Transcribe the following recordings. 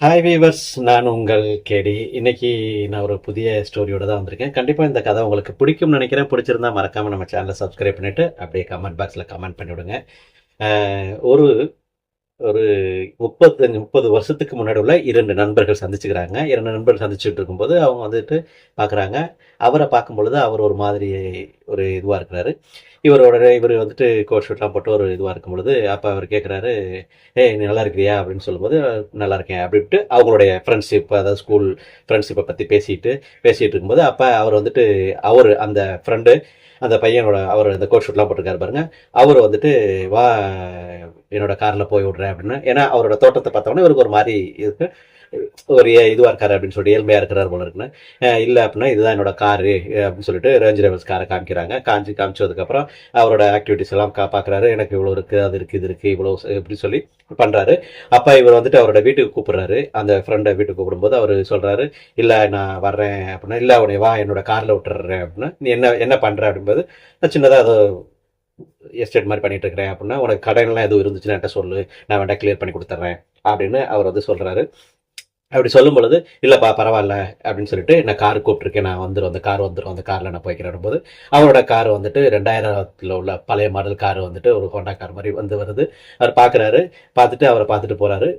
Hi viewers நான் உங்கள் கேடி இன்னைக்கு நான் ஒரு புதிய ஸ்டோரியோட தான் வந்திருக்கேன். கண்டிப்பாக இந்த கதை உங்களுக்கு பிடிக்கும்னு நினைக்கிறேன். பிடிச்சிருந்தா மறக்காமல் நம்ம சேனலை சப்ஸ்கிரைப் பண்ணிவிட்டு அப்படியே கமெண்ட் பாக்ஸில் கமெண்ட் பண்ணிவிடுங்க. ஒரு ஒரு முப்பத்தஞ்சு முப்பது வருஷத்துக்கு முன்னாடி உள்ள இரண்டு நண்பர்கள் சந்திச்சுக்கிறாங்க. இரண்டு நண்பர்கள் சந்திச்சுட்டு இருக்கும்போது அவங்க வந்துட்டு பார்க்குறாங்க அவரை பார்க்கும் பொழுது அவர் ஒரு மாதிரி ஒரு இதுவாக இருக்கிறாரு. இவரோட இவர் வந்துட்டு கோட் ஷூட்லாம் போட்டு ஒரு இதுவாக இருக்கும் பொழுது அப்போ அவர் கேட்குறாரு ஏ நீ நல்லா இருக்கிறியா? அப்படின்னு சொல்லும்போது நல்லா இருக்கேன். அப்படின்ட்டு அவங்களுடைய ஃப்ரெண்ட்ஷிப் அதாவது ஸ்கூல் ஃப்ரெண்ட்ஷிப்பை பற்றி பேசிட்டு பேசிகிட்டு இருக்கும்போது அப்போ அவர் வந்துட்டு அவர் அந்த ஃப்ரெண்டு அந்த பையனோட அவர் அந்த கோட் ஷூட்லாம் போட்டிருக்காரு பாருங்க. அவர் வந்துட்டு வா என்னோட காரில் போய் விட்றேன் அப்படின்னு. ஏன்னா அவரோட தோட்டத்தை பார்த்தோன்னே இவருக்கு ஒரு மாதிரி இருக்குது ஒரு இதுவாக இருக்காரு அப்படின்னு சொல்லிட்டு ஏழ்மையாக இருக்கிறார் போல இருக்குன்னு இல்லை அப்படின்னா இதுதான் என்னோட காரு அப்படின்னு சொல்லிட்டு ரேஞ்ச் காரை காமிக்கிறாங்க. காமிச்சு காமிச்சதுக்கப்புறம் அவரோட ஆக்டிவிட்டிஸ் எல்லாம் கா பார்க்குறாரு எனக்கு இவ்வளோ இருக்குது அது இருக்குது இது இருக்குது இவ்வளோ இப்படி சொல்லி பண்ணுறாரு அப்போ இவர் வந்துட்டு அவரோட வீட்டுக்கு கூப்பிடுறாரு. அந்த ஃப்ரெண்டை வீட்டுக்கு கூப்பிடும்போது அவர் சொல்கிறாரு இல்லை நான் வர்றேன் அப்படின்னா இல்லை அவனை வா என்னோட காரில் விட்டுறேன் அப்படின்னா நீ என்ன என்ன பண்ணுற அப்படின்போது நான் சின்னதாக அதை எஸ்டேட் மாதிரி பண்ணிட்டு இருக்கிறேன் அப்படின்னா உனக்கு கடன்லாம் எதுவும் இருந்துச்சுன்னா என்கிட்ட சொல்லு. நான் வேண்டாம் கிளியர் பண்ணி கொடுத்துட்றேன். அப்படின்னு அவர் வந்து சொல்கிறாரு அப்படி சொல்லும் பொழுது இல்லைப்பா பரவாயில்ல அப்படின்னு சொல்லிட்டு நான் கார் கூப்பிட்டுருக்கேன். நான் வந்துடும் அந்த கார் வந்துடும் அந்த காரில் நான் போய்க்கிறேன் போது அவரோட கார் வந்துட்டு ரெண்டாயிரத்தில் உள்ள பழைய மாடல் கார் வந்துட்டு ஒரு ஹோண்டா கார் மாதிரி வந்து வருது. அவர் பார்க்குறாரு பார்த்துட்டு அவரை பார்த்துட்டு போகிறாரு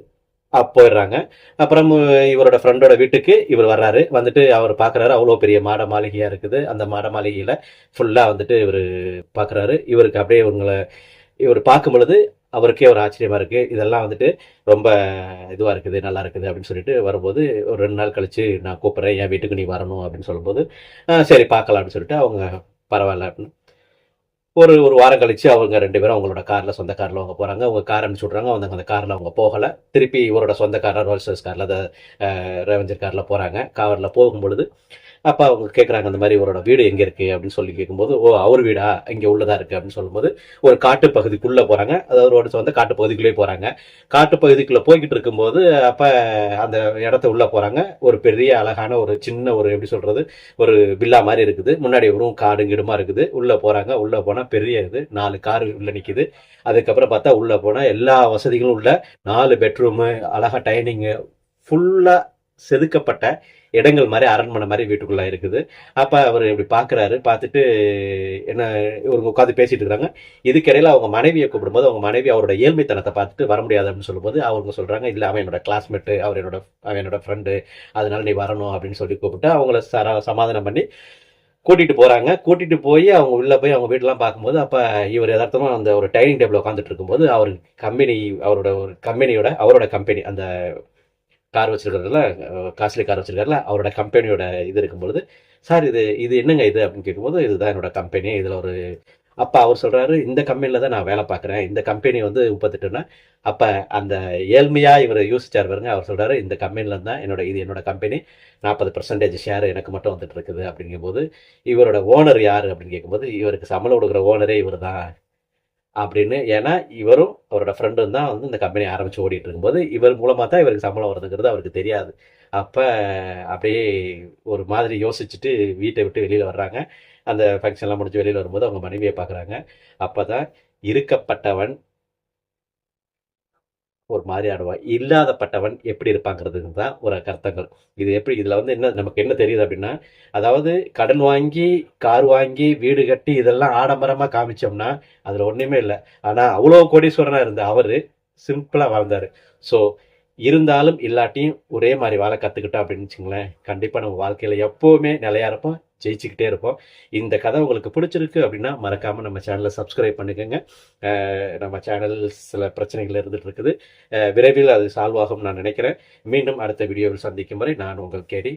போயிடுறாங்க. அப்புறம் இவரோட ஃப்ரெண்டோட வீட்டுக்கு இவர் வர்றாரு. வந்துட்டு அவர் பார்க்குறாரு அவ்வளோ பெரிய மாட மாளிகையாக இருக்குது. அந்த மாட மாளிகையில் ஃபுல்லாக வந்துட்டு இவர் பார்க்குறாரு இவருக்கு அப்படியே இவங்களை இவர் பார்க்கும் பொழுது அவருக்கே ஒரு ஆச்சரியமாக இருக்குது இதெல்லாம் வந்துட்டு ரொம்ப இதுவாக இருக்குது நல்லா இருக்குது அப்படின்னு சொல்லிட்டு வரும்போது ஒரு ரெண்டு நாள் கழித்து நான் கூப்பிட்றேன் என் வீட்டுக்கு நீ வரணும் அப்படின்னு சொல்லும்போது சரி பார்க்கலாம் அப்படின்னு சொல்லிட்டு அவங்க பரவாயில்ல அப்படின்னு. ஒரு ஒரு வாரம் கழித்து அவங்க ரெண்டு பேரும் அவங்களோட காரில் சொந்த காரில் அவங்க போகிறாங்க அவங்க கார் அனுப்பிச்சு விட்றாங்க அவங்க அந்த காரில் அவங்க போகலை. திருப்பி இவரோட சொந்த காரில் ரோல்ஸ் காரில் அதை ரேவஞ்சர் காரில் போகிறாங்க காரில் போகும்பொழுது அப்போ அவங்க கேட்குறாங்க அந்த மாதிரி இவரோட வீடு எங்கே இருக்குது அப்படின்னு சொல்லி கேட்கும்போது ஓ அவர் வீடா? இங்கே உள்ளதா இருக்குது அப்படின்னு சொல்லும்போது ஒரு காட்டு பகுதிக்குள்ளே போகிறாங்க அதாவது ஒரு வந்து காட்டு பகுதிக்குள்ளே போகிறாங்க காட்டு பகுதிக்குள்ளே போய்கிட்டு இருக்கும்போது அப்போ அந்த இடத்த உள்ளே போகிறாங்க ஒரு பெரிய அழகான ஒரு சின்ன ஒரு எப்படி சொல்கிறது ஒரு வில்லா மாதிரி இருக்குது. முன்னாடி வெறும் காடு கிடுமா இருக்குது. உள்ளே போகிறாங்க உள்ளே போனால் பெரிய இது நாலு கார் உள்ளே நிற்கிது அதுக்கப்புறம் பார்த்தா உள்ளே போனால் எல்லா வசதிகளும் உள்ள நாலு பெட்ரூமு அழகாக டைனிங்கு ஃபுல்லாக செதுக்கப்பட்ட இடங்கள் மாதிரி அரண்மனை மாதிரி வீட்டுக்குள்ளே இருக்குது. அப்போ அவர் இப்படி பார்க்குறாரு பார்த்துட்டு என்ன இவங்க உட்காந்து பேசிட்டு இருக்கிறாங்க இதுக்கிடையில அவங்க மனைவியை கூப்பிடும்போது அவங்க மனைவி அவரோட ஏழ்மைத்தனத்தை பார்த்துட்டு வர முடியாது அப்படின்னு சொல்லும்போது அவங்க சொல்கிறாங்க இல்லை அவன் என்னோட கிளாஸ்மேட்டு அவர் என்னோட அவன் என்னோட ஃப்ரெண்டு அதனால நீ வரணும் அப்படின்னு சொல்லி கூப்பிட்டு அவங்கள சர சமாதானம் பண்ணி கூட்டிட்டு போறாங்க. கூட்டிட்டு போய் அவங்க உள்ள போய் அவங்க வீடெல்லாம் பார்க்கும்போது அப்ப இவர் யதார்த்தமா அந்த ஒரு டைனிங் டேபிள் உட்காந்துட்டு இருக்கும்போது அவர் கம்பெனி அவரோட ஒரு கம்பெனியோட அவரோட கம்பெனி அந்த கார் வச்சிருக்கிறதுல காஸ்ட்லி கார் வச்சிருக்காருல அவரோட கம்பெனியோட இது இருக்கும்பொழுது சார் இது இது என்னங்க இது? அப்படின்னு கேட்கும்போது இதுதான் என்னோட கம்பெனி. இதில் ஒரு அப்போ அவர் சொல்றாரு இந்த கம்பெனியில் தான் நான் வேலை பார்க்குறேன். இந்த கம்பெனி வந்து முப்பத்தெட்டுன்னா அப்போ அந்த ஏழ்மையாக இவர் யோசிச்சார் பாருங்க. அவர் சொல்றாரு இந்த கம்பெனியில் தான் என்னோட இது என்னோட கம்பெனி. நாற்பது பர்சன்டேஜ் ஷேர் எனக்கு மட்டும் வந்துட்டு இருக்குது. அப்படிங்கும்போது இவரோட ஓனர் யார்? அப்படின்னு கேட்கும்போது இவருக்கு சம்பளம் கொடுக்குற ஓனரே இவர் தான் அப்படின்னு. ஏன்னா இவரும் அவரோட ஃப்ரெண்டும் தான் வந்து இந்த கம்பெனி ஆரம்பிச்சு ஓடிட்டு இருக்கும்போது இவர் மூலமாக தான் இவருக்கு சம்பளம் வருதுங்கிறது அவருக்கு தெரியாது. அப்போ அப்படியே ஒரு மாதிரி யோசிச்சுட்டு வீட்டை விட்டு வெளியில் வர்றாங்க. அந்த ஃபங்க்ஷன்லாம் முடிஞ்சு வெளியில் வரும்போது அவங்க மனைவியை பார்க்குறாங்க. அப்போ தான் இருக்கப்பட்டவன் ஒரு மாதிரி ஆடுவான் இல்லாதப்பட்டவன் எப்படி இருப்பாங்கிறதுக்கு தான் ஒரு கருத்தங்கள் இது எப்படி இதில் வந்து என்ன நமக்கு என்ன தெரியுது அப்படின்னா அதாவது கடன் வாங்கி கார் வாங்கி வீடு கட்டி இதெல்லாம் ஆடம்பரமாக காமிச்சோம்னா அதில் ஒன்றுமே இல்லை. ஆனால் அவ்வளோ கோடீஸ்வரனாக இருந்த அவர் சிம்பிளாக வாழ்ந்தார். ஸோ இருந்தாலும் இல்லாட்டியும் ஒரே மாதிரி வாழ கற்றுக்கிட்டோம் அப்படின்னு வச்சுங்களேன். கண்டிப்பாக நம்ம வாழ்க்கையில் எப்போவுமே நிலையா இருப்போம். ஜெயிச்சுக்கிட்டே இருப்போம். இந்த கதை உங்களுக்கு பிடிச்சிருக்கு அப்படின்னா மறக்காமல் நம்ம சேனலை சப்ஸ்கிரைப் பண்ணிக்கோங்க. நம்ம சேனல் சில பிரச்சனைகள் இருந்துட்டு இருக்குது. விரைவில் அது சால்வ் ஆகும் நான் நினைக்கிறேன். மீண்டும் அடுத்த வீடியோவில் சந்திக்கும் வரை நான் உங்கள் கேடி